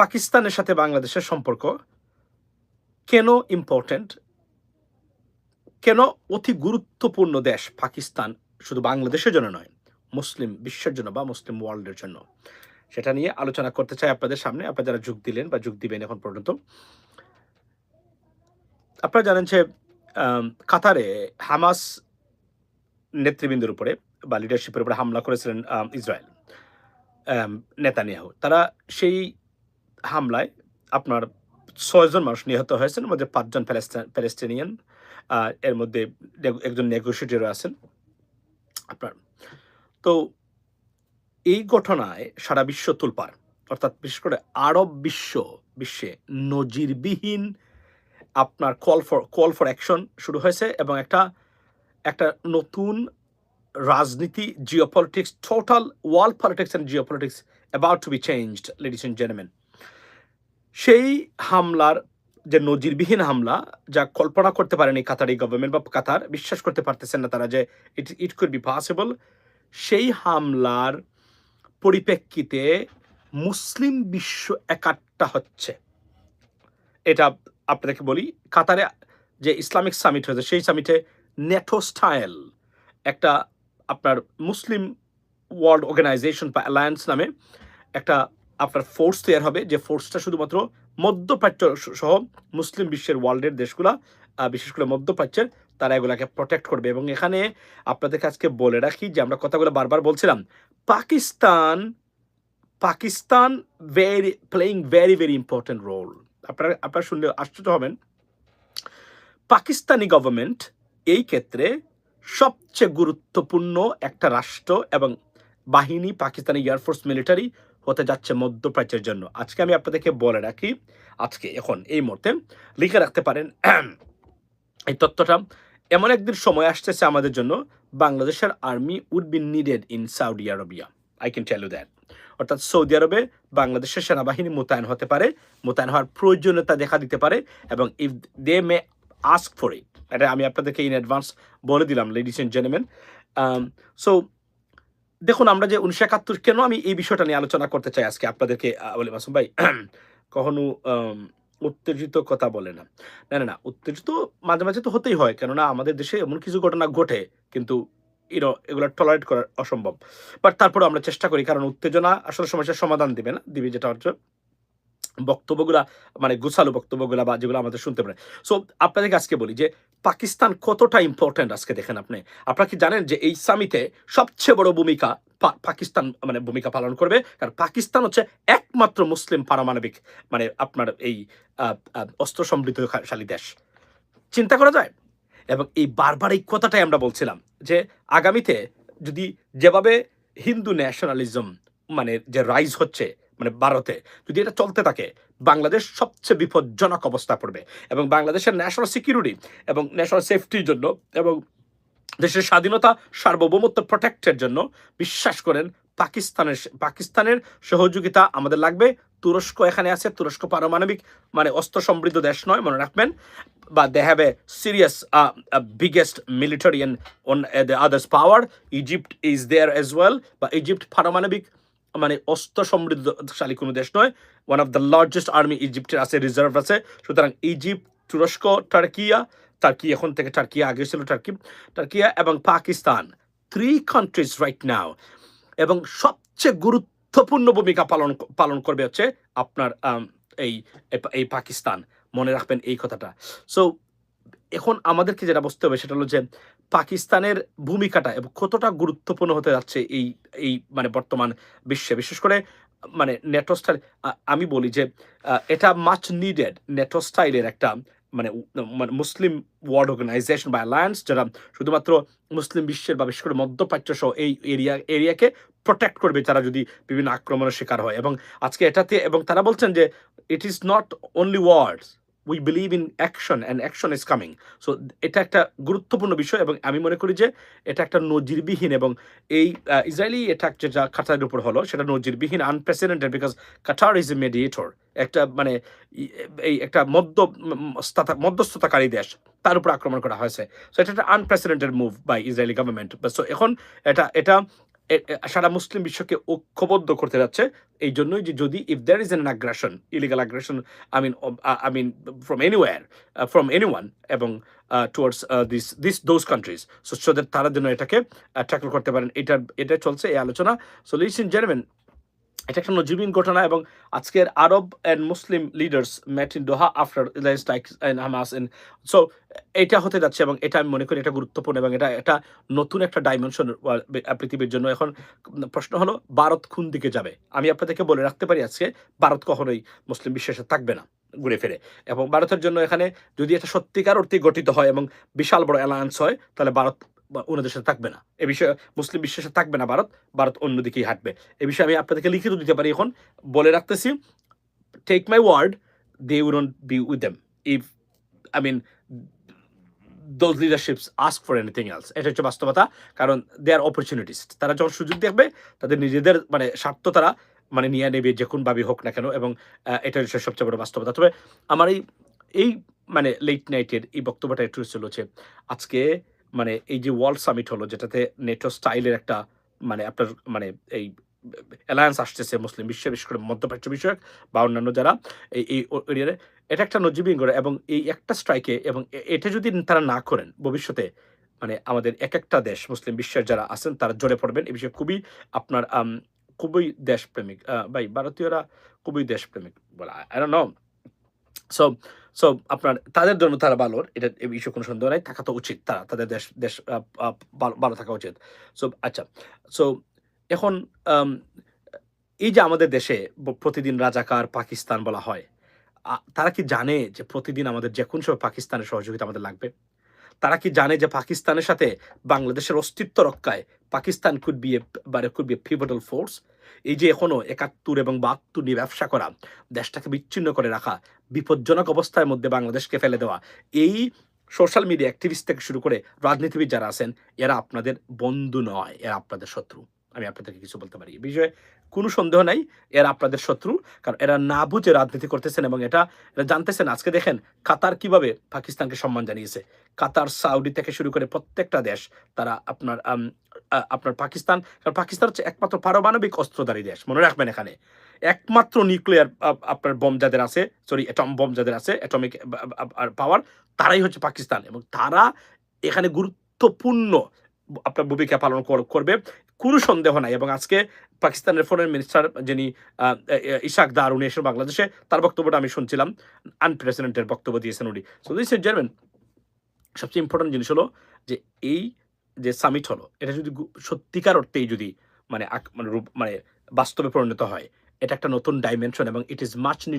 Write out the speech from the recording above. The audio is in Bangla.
পাকিস্তানের সাথে বাংলাদেশের সম্পর্ক কেন ইম্পর্ট্যান্ট কেন অতি গুরুত্বপূর্ণ দেশ পাকিস্তান শুধু বাংলাদেশের জন্য নয়, মুসলিম বিশ্বের জন্য বা মুসলিম ওয়ার্ল্ডের জন্য? সেটা নিয়ে আলোচনা করতে চাই আপনাদের সামনে। আপনারা যারা যোগ দিলেন বা যোগ দিবেন এখন পর্যন্ত, আপনারা জানেন যে কাতারে হামাস নেতৃবৃন্দের উপরে বা লিডারশিপের উপরে হামলা করেছিলেন ইসরায়েল নেতানিয়াহু। তারা সেই হামলায় আপনার ছয়জন মানুষ নিহত হয়েছেন মধ্যে পাঁচজন প্যালেস্টিনিয়ান এর মধ্যে একজন নেগোসিয়েটরও আছেন আপনার। তো এই ঘটনায় সারা বিশ্ব তুলপার, অর্থাৎ বিশেষ করে আরব বিশ্ব, বিশ্বে নজিরবিহীন আপনার call for call for action শুরু হয়েছে এবং একটা একটা নতুন রাজনীতি geopolitics total world politics and geopolitics about to be changed ladies and gentleman সেই হামলার যে নজিরবিহীন হামলা যা কল্পনা করতে পারেনি কাতারি গভর্নমেন্ট বা কাতার, বিশ্বাস করতে পারতেছেন না তারা যে it it could be possible সেই হামলার পরিপ্রেক্ষিতে মুসলিম বিশ্ব একাট্টা হচ্ছে। এটা আপনাদেরকে বলি, কাতারে যে ইসলামিক সামিট হয়েছে, সেই সামিটে নেটো স্টাইল একটা আপনার মুসলিম ওয়ার্ল্ড অর্গানাইজেশন বা অ্যালায়েন্স নামে একটা আপনার ফোর্স তৈরি হবে, যে ফোর্সটা শুধুমাত্র মধ্যপ্রাচ্য সহ মুসলিম বিশ্বের ওয়ার্ল্ডের দেশগুলা বিশেষ করে মধ্যপ্রাচ্যের, তারা এগুলাকে প্রোটেক্ট করবে। এবং এখানে আপনাদেরকে আজকে বলে রাখি যে আমরা কথাগুলো বারবার বলছিলাম, Pakistan Pakistan very playing very very important role আপনারা আপনারা শুনলে আশ্চর্য হবেন। পাকিস্তানি গভর্নমেন্ট এই ক্ষেত্রে সবচেয়ে গুরুত্বপূর্ণ একটা রাষ্ট্র এবং বাহিনী, পাকিস্তানি এয়ারফোর্স মিলিটারি হতে যাচ্ছে মধ্যপ্রাচ্যের জন্য। আজকে আমি আপনাদেরকে বলে রাখি, আজকে, এখন, এই মুহূর্তে লিখে রাখতে পারেন, এই তথ্যটা। এমন একদিন সময় আসতেছে আমাদের জন্য, বাংলাদেশের army would be needed in Saudi Arabia. I can tell you that অর্থাৎ সৌদি আরবে বাংলাদেশের সেনাবাহিনী মোতায়েন হতে পারে, মোতায়েন হওয়ার প্রয়োজনীয়তা দেখা দিতে পারে, এবং if they may ask for it এটা আমি আপনাদেরকে ইন অ্যাডভান্স বলে দিলাম লেডিস অ্যান্ড জেন্টলম্যান সো দেখুন, আমরা যে উনিশশো একাত্তর কেন আমি এই বিষয়টা নিয়ে আলোচনা করতে চাই আজকে আপনাদেরকে বলি মাসুম ভাই? কখনো উত্তেজিত কথা বলে না। না না না, উত্তেজিত মাঝে মাঝে তো হতেই হয়, কেননা আমাদের দেশে এমন কিছু ঘটনা ঘটে, কিন্তু ইউনো এগুলো টলারেট করা অসম্ভব। বাট তারপরে আমরা চেষ্টা করি, কারণ উত্তেজনা আসলে সমস্যার সমাধান দিবে না, দিবে যেটা হচ্ছে বক্তব্যগুলা মানে গুছালো বক্তব্যগুলা বা যেগুলো আমাদের শুনতে পারে। সো আপনাদেরকে আজকে বলি যে পাকিস্তান কতটা ইম্পর্ট্যান্ট আজকে দেখেন আপনি? আপনারা কি জানেন যে এই সামিতে সবচেয়ে বড় ভূমিকা পাকিস্তান মানে ভূমিকা পালন করবে? কারণ পাকিস্তান হচ্ছে একমাত্র মুসলিম পারমাণবিক মানে আপনার এই অস্ত্র সমৃদ্ধশালী দেশ। চিন্তা করা যায়? এবং এই বারবার এই কথাটাই আমরা বলছিলাম যে আগামীতে যদি যেভাবে হিন্দু ন্যাশনালিজম মানে যে রাইজ হচ্ছে মানে ভারতে, যদি এটা চলতে থাকে, বাংলাদেশ সবচেয়ে বিপজ্জনক অবস্থা পড়বে। এবং বাংলাদেশের ন্যাশনাল সিকিউরিটি এবং ন্যাশনাল সেফটির জন্য এবং দেশের স্বাধীনতা সার্বভৌমত্ব প্রোটেক্টের জন্য বিশ্বাস করেন পাকিস্তানের পাকিস্তানের সহযোগিতা আমাদের লাগবে। তুরস্ক এখানে আছে, তুরস্ক পারমাণবিক মানে অস্ত্র সমৃদ্ধ দেশ নয়, মনে রাখবেন। বা they have a serious biggest military and on the others power Egypt is there as well বা ইজিপ্ট পারমাণবিক মানে অস্ত্র সমৃদ্ধশালী কোনো দেশ নয়। One of the largest army ইজিপ্টের আছে রিজার্ভ আছে। সুতরাং ইজিপ্ট তুরস্ক টার্কিয়া টার্কি এখন থেকে টার্কিয়া আগে ছিল টার্কি টার্কিয়া এবং Pakistan three countries right now এবং সবচেয়ে গুরুত্বপূর্ণ ভূমিকা পালন পালন করবে হচ্ছে আপনার এই, এই- পাকিস্তান মনে রাখবেন এই কথাটা। সো এখন আমাদেরকে যেটা বুঝতে হবে সেটা হলো যে পাকিস্তানের ভূমিকাটা এবং কতটা গুরুত্বপূর্ণ হতে যাচ্ছে এই এই মানে বর্তমান বিশ্বে। বিশেষ করে মানে নেটো স্টাইল আমি বলি যে এটা মাচ নিডেড নেটো স্টাইলের একটা মানে মানে মুসলিম ওয়ার্ল্ড অর্গানাইজেশন বা অ্যালায়েন্স যারা শুধুমাত্র মুসলিম বিশ্বের বা বিশেষ করে মধ্যপ্রাচ্য সহ এই এরিয়া এরিয়াকে প্রোটেক্ট করবে, তারা যদি বিভিন্ন আক্রমণের শিকার হয়। এবং আজকে এটাতে, এবং তারা বলছেন যে it is not only words we believe in action and action is coming so এটা একটা গুরুত্বপূর্ণ বিষয় এবং আমি মনে করি যে এটা একটা নজিরবিহীন এবং এই ইসরায়েলি অ্যাটাক যেটা কাতারের উপর হলো, সেটা নজিরবিহীন unprecedented because Qatar is a mediator একটা মানে এই একটা মধ্য মধ্যস্থতাকারী দেশ, তার উপর আক্রমণ করা হয়েছে। সো এটা একটা unprecedented move by Israeli government so এখন এটা এটা সারা মুসলিম বিশ্বকে ঐক্যবদ্ধ করতে যাচ্ছে। এই জন্যই যে যদি ইফ দ্যার ইজ এন আগ্রাসন ইলিগাল আগ্রাসন I mean I mean from anywhere from anyone এবং towards this this those countries so তারা যেন এটাকে ট্যাকল করতে পারেন এটা এটা চলছে এই আলোচনা। সো লিস ইন জেনমেন এটা একটা নজিবিন ঘটনা এবং আজকের Arab and Muslim leaders met in Doha after strike and Hamas in so এটা হতে যাচ্ছে এবং এটা আমি মনে করি এটা গুরুত্বপূর্ণ এবং এটা এটা নতুন একটা ডাইমেনশন পৃথিবীর জন্য। এখন প্রশ্ন হলো, ভারত কোন দিকে যাবে? আমি আপনাদেরকে বলে রাখতে পারি আজকে, ভারত কখনোই মুসলিম বিশ্বাসে থাকবে না ঘুরে ফিরে। এবং ভারতের জন্য এখানে যদি এটা সত্যিকার অর্থে গঠিত হয় এবং বিশাল বড় অ্যালায়েন্স হয়, তাহলে ভারত ওনাদের সাথে থাকবে না। এ বিষয়ে মুসলিম বিশ্বাসে থাকবে না ভারত ভারত অন্যদিকেই হাঁটবে। এ বিষয়ে আমি আপনাদেরকে লিখিত দিতে পারি এখন। বলে রাখতেছি take my word they wouldn't be with them if I mean those leaderships ask for anything else এটা হচ্ছে বাস্তবতা, কারণ দে আর অপরচুনিটিস তারা যখন সুযোগ দেখবে, তাদের নিজেদের মানে স্বার্থ তারা মানে নিয়ে নেবে যে কোনভাবে হোক না কেন, এবং এটা হচ্ছে সবচেয়ে বড় বাস্তবতা। তবে আমার এই এই মানে লেট নাইটের এই বক্তব্যটা একটু হচ্ছে, আজকে মানে এই যে ওয়ার্ল্ড সামিট হলো, যেটাতে নেটো স্টাইলের একটা মানে আপনার মানে এই অ্যালায়েন্স আসতেছে মুসলিম বিশ্বে, বিশেষ করে মধ্যপ্রাচ্য বিষয়ক বা অন্যান্য যারা এই এই এরিয়ারে এটা একটা নজিবিন করে এবং এই একটা স্ট্রাইকে এবং এটা যদি তারা না করেন ভবিষ্যতে মানে আমাদের এক একটা দেশ, মুসলিম বিশ্বের যারা আছেন, তারা জড়ে পড়বেন। এই বিষয়ে খুবই আপনার খুবই দেশপ্রেমিক ভাই, ভারতীয়রা খুবই দেশপ্রেমিক বলা আই নো সো সো আপনার, তাদের জন্য তারা ভালো, এটা এই বিষয়ে কোনো সন্দেহ নাই, থাকা তো উচিত তারা, তাদের দেশ দেশ ভালো- থাকা উচিত। সো আচ্ছা সো এখন এই যে আমাদের দেশে প্রতিদিন রাজাকার, পাকিস্তান বলা হয় তারা কি জানে যে প্রতিদিন আমাদের যে কোন সময় পাকিস্তানের সহযোগিতা আমাদের লাগবে? তারা কি জানে যে পাকিস্তানের সাথে বাংলাদেশের অস্তিত্ব রক্ষায় পাকিস্তান কুড বি মানে কুড বি পিভটাল ফোর্স এই যে এখনও একাত্তর এবং বাহাত্তর নিয়ে ব্যবসা করা, দেশটাকে বিচ্ছিন্ন করে রাখা, বিপজ্জনক অবস্থার মধ্যে বাংলাদেশকে ফেলে দেওয়া, এই সোশ্যাল মিডিয়া অ্যাক্টিভিস্ট থেকে শুরু করে রাজনীতিবিদ যারা আছেন, এরা আপনাদের বন্ধু নয়, এরা আপনাদের শত্রু। আমি আপনাদেরকে কিছু বলতে পারি। এই বিষয়ে কোনো সন্দেহ নাই, এরা আপনাদের শত্রু, কারণ এরা না বুঝে রাজনীতি করতেছেন এবং এটা এরা জানতেছেন। আজকে দেখেন কাতার কীভাবে পাকিস্তানকে সম্মান জানিয়েছে। কাতার সাউদি থেকে শুরু করে প্রত্যেকটা দেশ তারা আপনার আপনার পাকিস্তান, কারণ পাকিস্তান হচ্ছে একমাত্র পারমাণবিক অস্ত্রধারী দেশ, মনে রাখবেন এখানে। একমাত্র নিউক্লিয়ার আপনার বম যাদের আছে সরি অ্যাটম বম যাদের আছে অ্যাটমিক পাওয়ার তারাই হচ্ছে পাকিস্তান এবং তারা এখানে গুরুত্বপূর্ণ আপনার ভূমিকা পালন কর- করবে। কোনো সন্দেহ নাই এবং আজকে পাকিস্তানের ফরেন মিনিস্টার যিনি ইশাক দার উনি এসে বাংলাদেশে তার বক্তব্যটা আমি শুনছিলাম আনপ্রেসিডেন্টের বক্তব্য দিয়েছেন উনি। সো দিস জার্মান সবচেয়ে ইম্পর্টেন্ট জিনিস হলো যে এই যে সামিট হলো, এটা যদি সত্যিকার অর্থেই যদি মানে মানে মানে বাস্তবে পরিণত হয়, এটা একটা নতুন ডাইমেনশন এবং ইট ইজ মাচ নিড